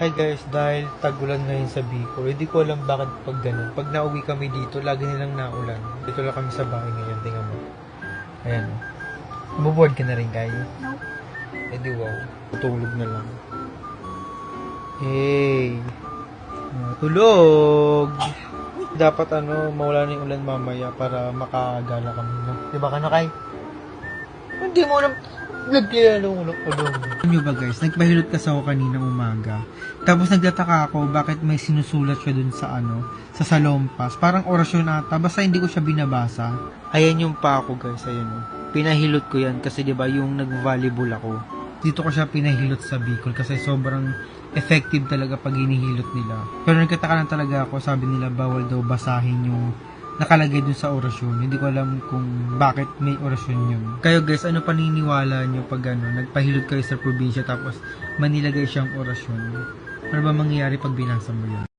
Hi guys, dahil tagulan ngayon sa Bicol, hindi ko alam bakit pag ganun. Pag nauwi kami dito, lagi nilang naulan. Dito lang kami sa bahay ngayon, tingnan mo. Ayan. Maboboard ka na rin kayo? No. Eh di wow, tulog na lang. Hey! Ah, Tulog! Dapat ano, mawala na yung ulan mamaya para makagala kami. No? Diba ka na kay? Hindi mo alam. Ulo. Alam nyo ba guys, nagpahilot kasi ako kaninang umaga. Tapos nagtataka ako bakit may sinusulat siya dun sa ano, sa salompas. Parang orasyon ata, basta hindi ko siya binabasa. Ayan yung pa ako guys, ayan o. Pinahilot ko yan kasi 'di ba yung nag-volleyball ako. Dito ko siya pinahilot sa Bicol kasi sobrang effective talaga pag hinihilot nila. Pero nagtataka lang talaga ako, sabi nila bawal daw basahin yung nakalagay dun sa orasyon. Hindi ko alam kung bakit may orasyon yun. Kayo guys, ano paniniwala nyo pag ano, nagpahilot kayo sa probinsya tapos manilagay siyang orasyon? Ano ba mangyayari pag binasa mo yun?